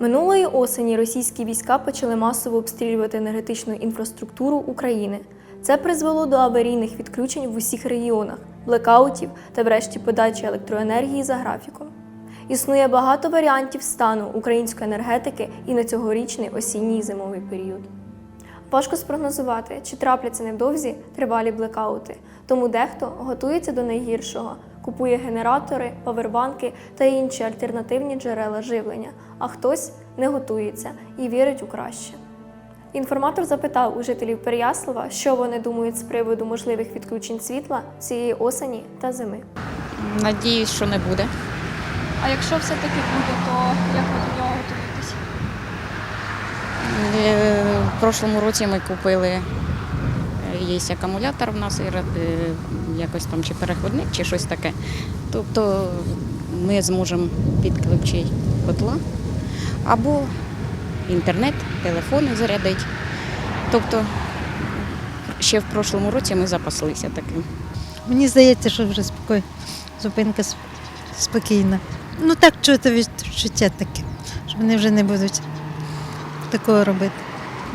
Минулої осені російські війська почали масово обстрілювати енергетичну інфраструктуру України. Це призвело до аварійних відключень в усіх регіонах, блекаутів та врешті подачі електроенергії за графіком. Існує багато варіантів стану української енергетики і на цьогорічний осінній зимовий період. Важко спрогнозувати, чи трапляться невдовзі тривалі блекаути, тому дехто готується до найгіршого, купує генератори, павербанки та інші альтернативні джерела живлення, а хтось не готується і вірить у краще. Інформатор запитав у жителів Переяслава, що вони думають з приводу можливих відключень світла цієї осені та зими. Надіюсь, що не буде. А якщо все-таки буде, то як ви до нього готуєтесь? Е, В прошлому році ми купили е, є акумулятор в нас, і е, якось там чи переходник, чи щось таке. Тобто ми зможемо підключити котла або інтернет, телефони зарядити. Тобто ще в прошлому році ми запаслися таким. Мені здається, що вже спокій, зупинка спокійна. Ну так чути відчуття таке, що вони вже не будуть такого робити.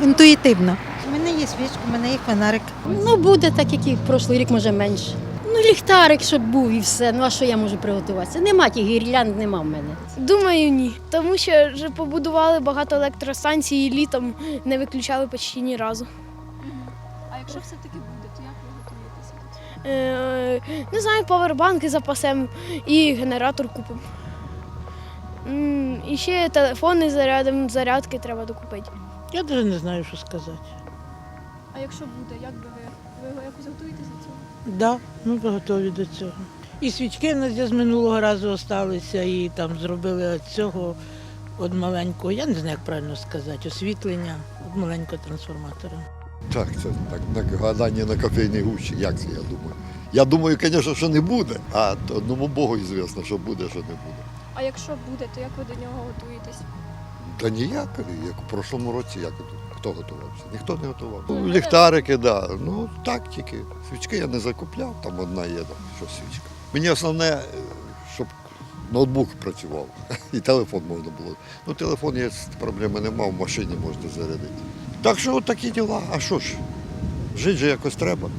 Інтуїтивно. У мене є свічка, у мене є фонарик. Ну, буде так, як і в прошлий рік, може менше. Ну, ліхтарик, щоб був і все. Ну а що я можу приготуватися? Нема тих гірлянд, нема в мене. Думаю, ні. Тому що вже побудували багато електростанцій і літом не виключали почти ні разу. А якщо все-таки буде, то як ви готуєтеся? Е, не знаю, павербанки запасем і генератор купимо. М, І ще телефони зарядимо, зарядки треба докупити. Я навіть не знаю, що сказати. А якщо буде, як би ви? Ви якось готуєтеся до цього? Да, ми готові до цього. І свічки в нас з минулого разу залишилися, і там зробили від цього від маленького, я не знаю, як правильно сказати, освітлення від маленького трансформатора. Так, це так на гадання на кофейній гущі. Як це я думаю? Я думаю, звісно, що не буде, а одному Богу звісно, що буде, що не буде. А якщо буде, то як ви до нього готуєтесь? Та ніяк, як у прошлому році, як хто готувався? Ніхто не готував. Ліхтарики, да. Ну так тільки. Свічки я не закупляв, там одна є, там, що свічка. Мені основне, е, щоб ноутбук працював і телефон можна було. Ну, телефон є, проблеми нема, в машині можна зарядити. Так що от такі діла. А що ж? Жити же якось треба.